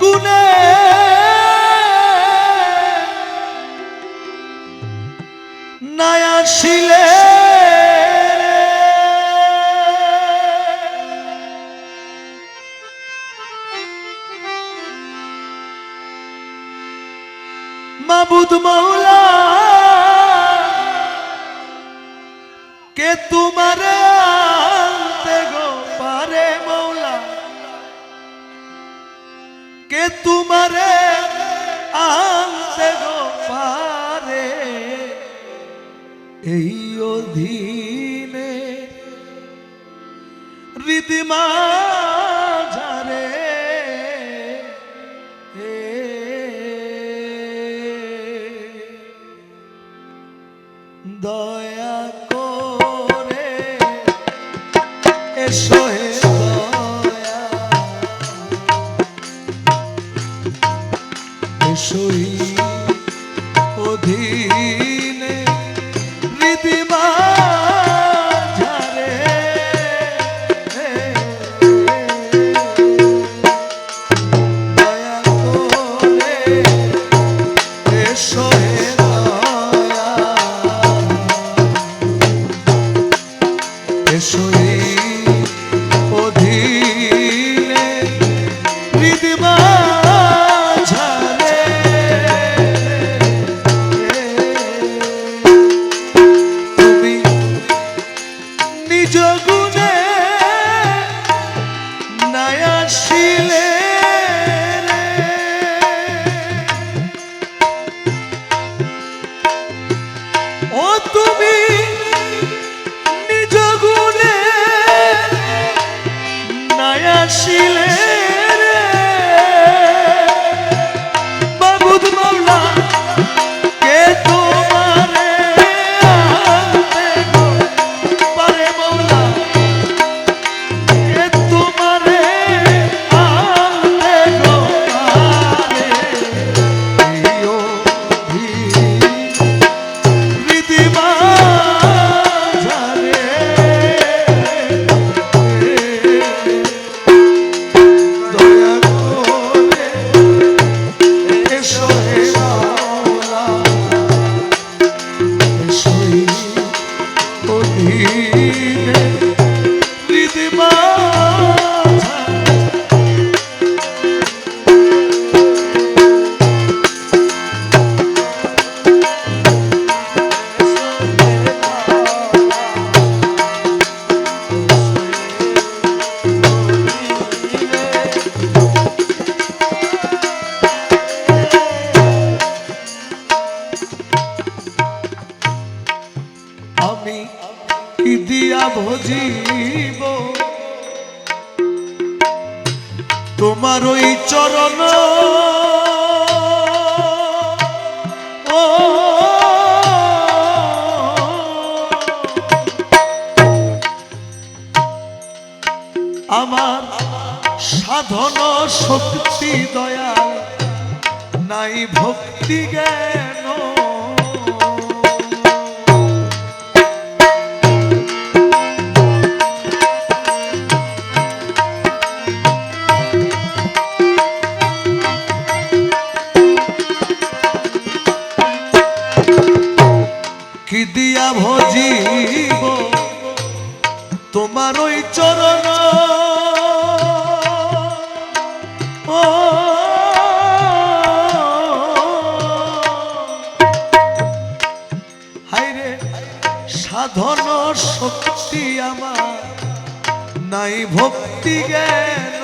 গুণে। নয়া আসিলে মাবুদ মৌলা এই অধী আমার সাধন শক্তি দয়া নাই ভক্তি জ্ঞান। ভক্তি আমার নাই ভক্তি জ্ঞান।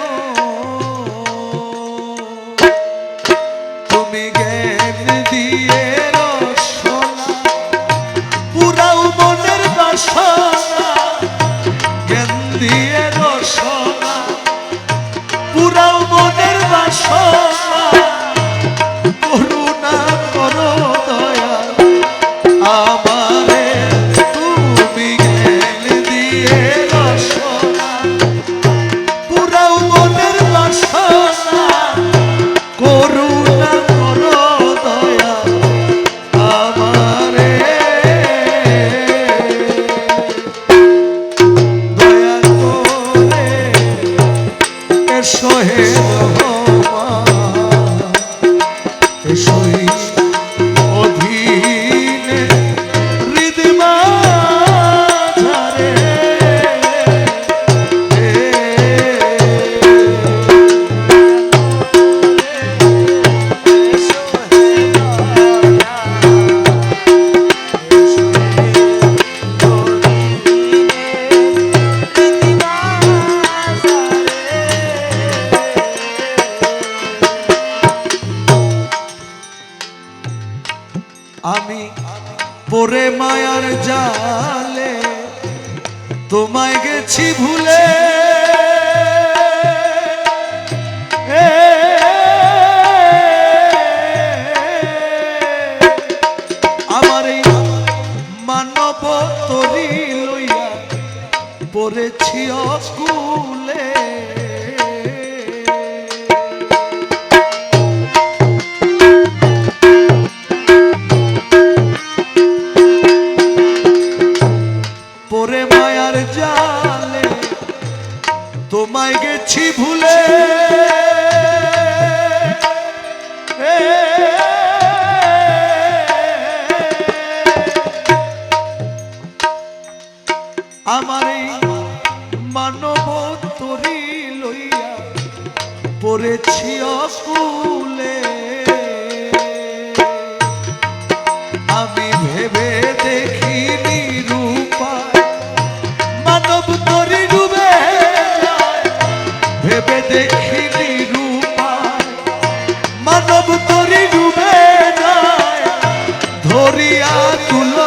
ধরিয়া তুলো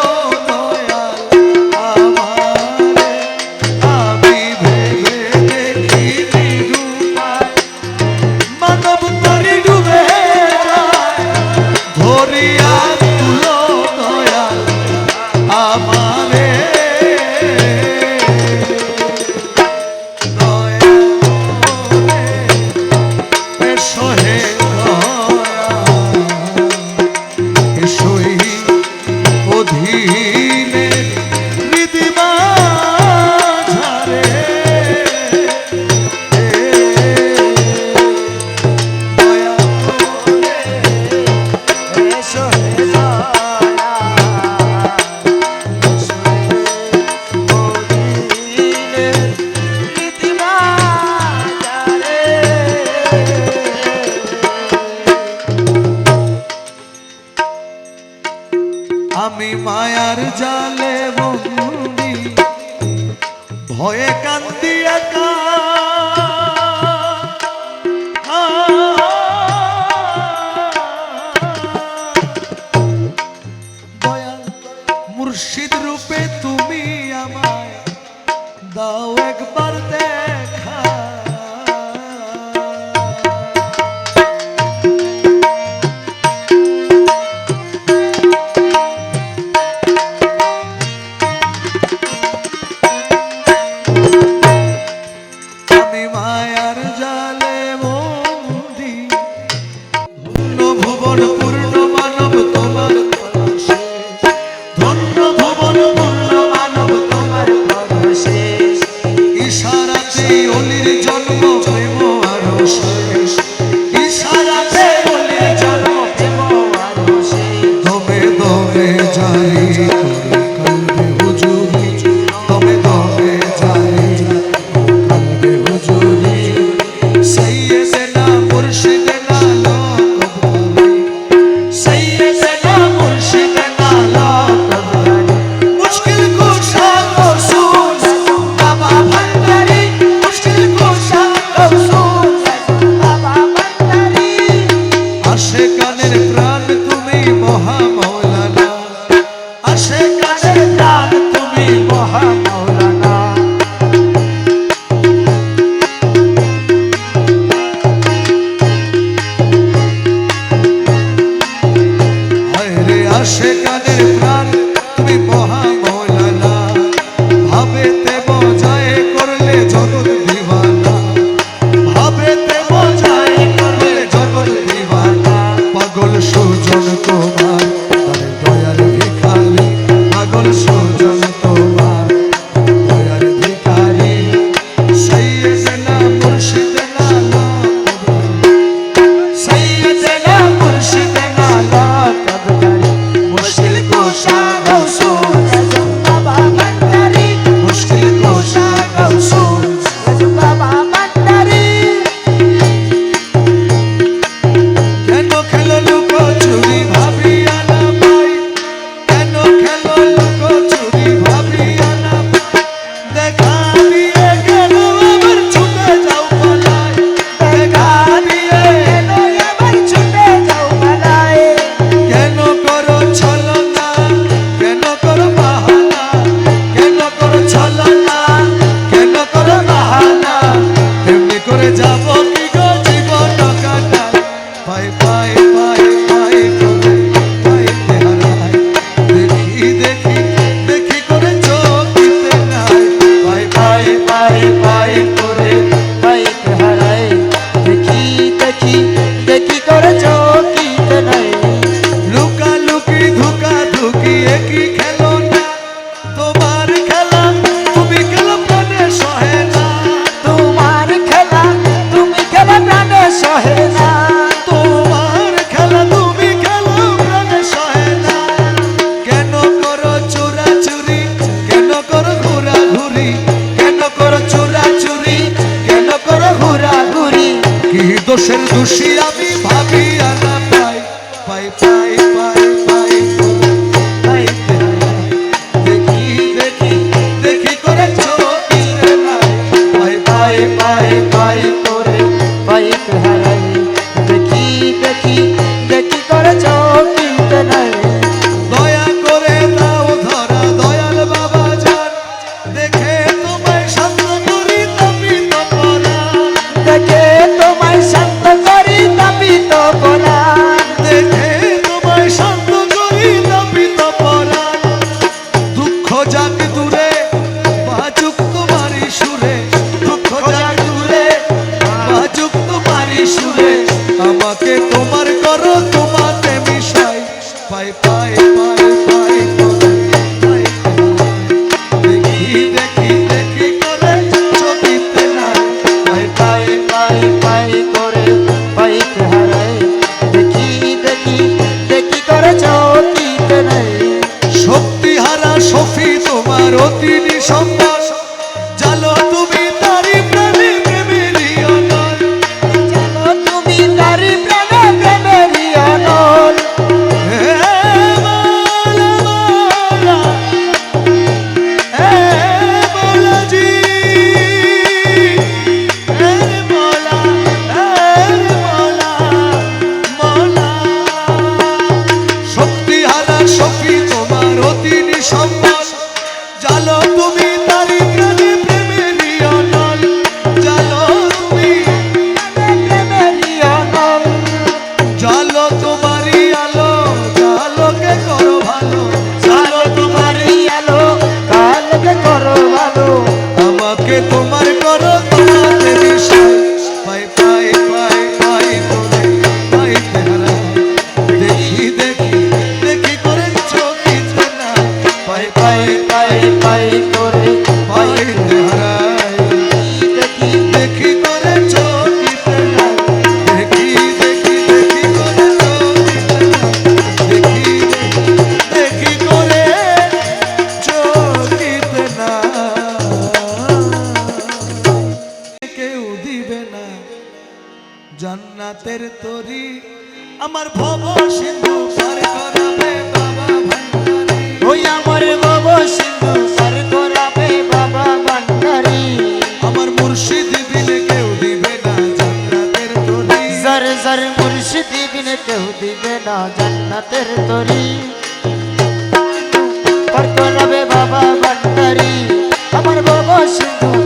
সে দোষী যার যার মুর্শিদি বিনে কেউ দিবে না জান্নাতের তরি। পার করাবে বাবা ভান্ডারি আমার বাবা সিন্ধু